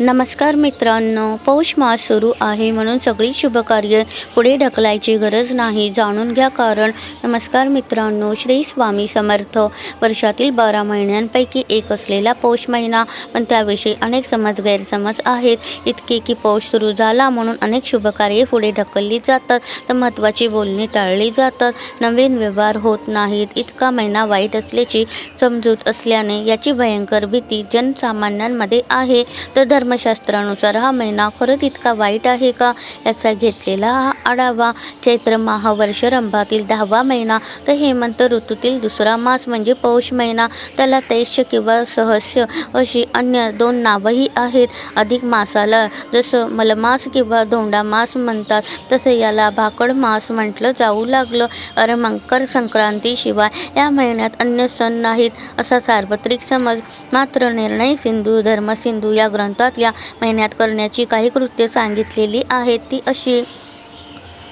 नमस्कार मित्रांनो पौष मास सुरू आहे म्हणून सगळी शुभकार्य पुढे ढकलायची गरज नाही. जाणून घ्या कारण नमस्कार मित्रांनो श्री स्वामी समर्थ. वर्षातील बारा महिन्यांपैकी एक असलेला पौष महिना पण त्याविषयी अनेक समज गैरसमज आहेत. इतके की पौष सुरू झाला म्हणून अनेक शुभकार्ये पुढे ढकलली जातात. तर महत्त्वाची बोलणी टाळली जातात. नवीन व्यवहार होत नाहीत. इतका महिना वाईट असल्याची समजूत असल्याने याची भयंकर भीती जनसामान्यांमध्ये आहे. तर धर्म धर्मशास्त्रानुसार हा महिना खरंच इतका वाईट आहे का याचा घेतलेला हा आढावा चैत्र महावर्ष रंभातील दहावा महिना तर हेमंत ऋतूतील दुसरा मास म्हणजे पौष महिना. त्याला तैश्य किंवा सहस्य अशी अन्य दोन नावंही आहेत. अधिक मासाला जसं मलमास किंवा धोंडा मास म्हणतात तसं याला भाकड मास म्हटलं जाऊ लागलं. अरे मकर संक्रांतीशिवाय या महिन्यात अन्य सण नाहीत असा सार्वत्रिक समज. मात्र निर्णय सिंधू धर्मसिंधू या ग्रंथात या महिन्यात करण्याची काही कृत्ये सांगितलेली आहेत. ती अशी.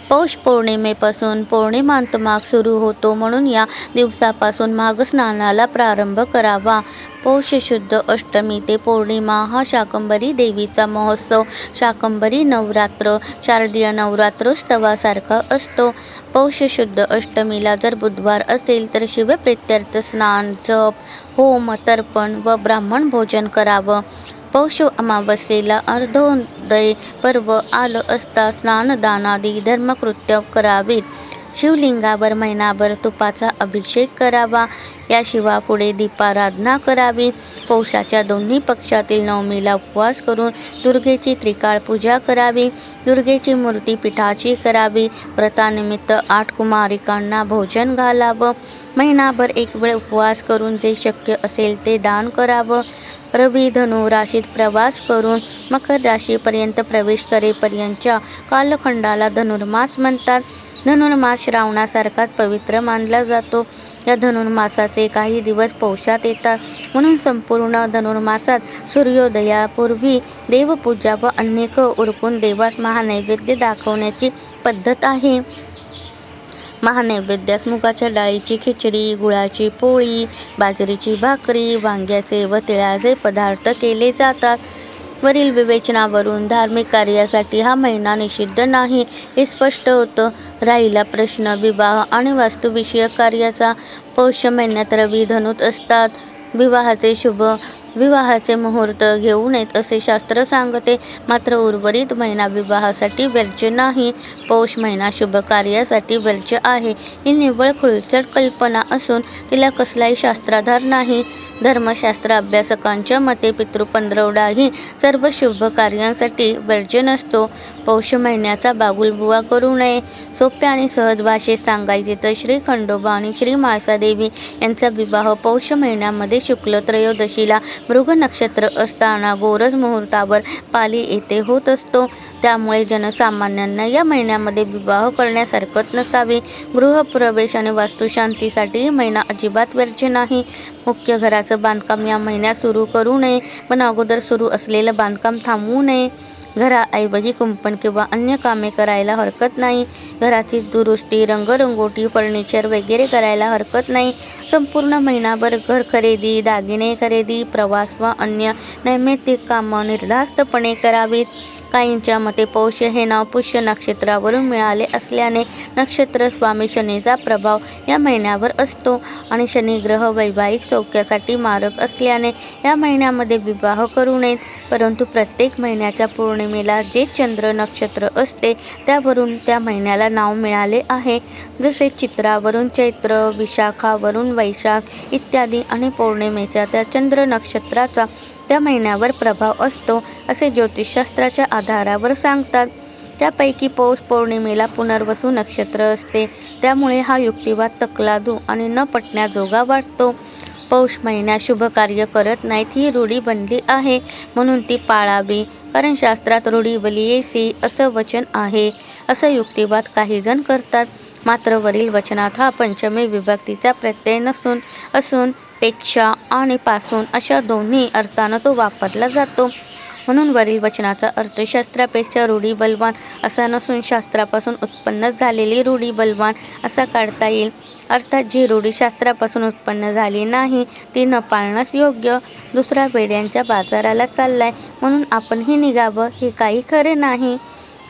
पौष पौर्णिमेपासून पौर्णिमांत माग सुरू होतो म्हणून या दिवसापासून माघ स्नानाला प्रारंभ करावा. पौष शुद्ध अष्टमी ते पौर्णिमा हा शाकंबरी देवीचा महोत्सव. शाकंबरी नवरात्र शारदीय नवरात्रोत्सवासारखा असतो. पौष शुद्ध अष्टमीला जर बुधवार असेल तर शिवप्रित्यर्थ स्नान जप होम तर्पण व ब्राह्मण भोजन करावं. पौष अमावस्येला अर्धोदय पर्व आलं असता स्नानदानादी धर्मकृत्य करावीत. शिवलिंगावर महिनाभर तुपाचा अभिषेक करावा. याशिवाय पुढे दीपाराधना करावी. पौषाच्या दोन्ही पक्षातील नवमीला उपवास करून दुर्गेची त्रिकाळ पूजा करावी. दुर्गेची मूर्ती पिठाची करावी. व्रतानिमित्त आठ कुमारिकांना भोजन घालावं. महिनाभर एक वेळ उपवास करून जे शक्य असेल ते दान करावं. रवी धनु राशीत प्रवास करून मकर राशीपर्यंत प्रवेश करेपर्यंतच्या कालखंडाला धनुर्मास म्हणतात. धनुर्मास श्रावणासारखाच पवित्र मानला जातो. या धनुर्मासाचे काही दिवस पौषात येतात. म्हणून संपूर्ण धनुर्मासात सूर्योदयापूर्वी देवपूजा व अनेक उरकून देवास महानैवेद्य दाखवण्याची पद्धत आहे. महानैवेद्यास मुगाच्या डाळीची खिचडी गुळाची पोळी बाजरीची भाकरी वांग्याचे व तिळाचे पदार्थ केले जातात. वरील विवेचनावरून धार्मिक कार्यासाठी हा महिना निषिद्ध नाही हे स्पष्ट होतं. राहिला प्रश्न विवाह आणि वास्तुविषयक कार्याचा. पौष महिन्यात रवी धनुत असतात. विवाहाचे शुभ विवाहाचे मुहूर्त घेऊ नयेत असे शास्त्र सांगते. मात्र उर्वरित महिना विवाहासाठी व्यर्ज नाही. पौष महिना शुभ कार्यासाठी व्यर्ज आहे. ही निव्वळ खुळचट कल्पना असून तिला कसलाही शास्त्राधार नाही. धर्मशास्त्र अभ्यासकांच्या मते पितृपंधरवडाही सर्व शुभ कार्यांसाठी वर्जन असतो पौष महिन्याचा बागुलबुवा करू नये. सोप्या आणि सहज भाषेत सांगायचे तर श्री खंडोबा आणि श्री माळसादेवी यांचा विवाह पौष महिन्यामध्ये शुक्ल त्रयोदशीला मृग नक्षत्र असताना गोरज मुहूर्तावर पाली येथे होत असतो. त्यामुळे जनसामान्यांना या महिन्यामध्ये विवाह करण्यास हरकत नसावी गृहप्रवेश आणि वास्तुशांतीसाठी महिना अजिबात वर्ज्य नाही. मुख्य घराचं बांधकाम या महिन्यात सुरू करू नये पण अगोदर सुरू असलेलं बांधकाम थांबवू नये. घराऐवजी कुंपण किंवा अन्य कामे करायला हरकत नाही. घराची दुरुस्ती रंगरंगोटी फर्निचर वगैरे करायला हरकत नाही. संपूर्ण महिनाभर घर खरेदी दागिने खरेदी प्रवास व अन्य नैमित्तिक कामं निर्धास्तपणे करावीत. काहींच्या मते पौष हे नाव पुष्य नक्षत्रावरून मिळाले असल्याने नक्षत्र स्वामी शनीचा प्रभाव या महिन्यावर असतो. आणि शनिग्रह वैवाहिक सौख्यासाठी मारक असल्याने या महिन्यामध्ये विवाह करू नयेत. परंतु प्रत्येक महिन्याच्या पौर्णिमेला जे चंद्र नक्षत्र असते त्यावरून त्या महिन्याला नाव मिळाले आहे. जसे चित्रावरून चैत्र विशाखावरून वैशाख इत्यादी आणि पौर्णिमेच्या त्या चंद्र नक्षत्राचा त्या महिन्यावर प्रभाव असतो असे ज्योतिषशास्त्राच्या आधारावर सांगतात. त्यापैकी पौष पौर्णिमेला पुनर्वसू नक्षत्र असते. त्यामुळे हा युक्तिवाद तकलादू आणि न पटण्याजोगा वाटतो. पौष महिन्यात शुभ कार्य करत नाहीत ही रूढी बनली आहे म्हणून ती पाळावी कारण शास्त्रात रूढी बलियेसी असं वचन आहे असं युक्तिवाद काही जण करतात. मात्र वरील वचनात हा पंचमी विभक्तीचा प्रत्यय नसून असून पेक्षा आणि पासून अशा दोन्ही अर्थानं तो वापरला जातो. म्हणून वरील वचनाचा अर्थ शास्त्रापेक्षा रूढी बलवान असा नसून शास्त्रापासून उत्पन्न झालेली रूढी बलवान असा काढता येईल. अर्थात जी रूढी शास्त्रापासून उत्पन्न झाली नाही ती न पाळण्यास योग्य. दुसरा पेढ्यांच्या बाजाराला चाललाय म्हणून आपणही निघावं हे काही खरे नाही.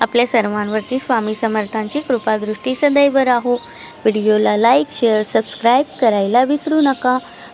आपल्या सर्वांवरती स्वामी समर्थांची कृपादृष्टी सदैव राहू. व्हिडिओला लाईक शेअर सबस्क्राईब करायला विसरू नका.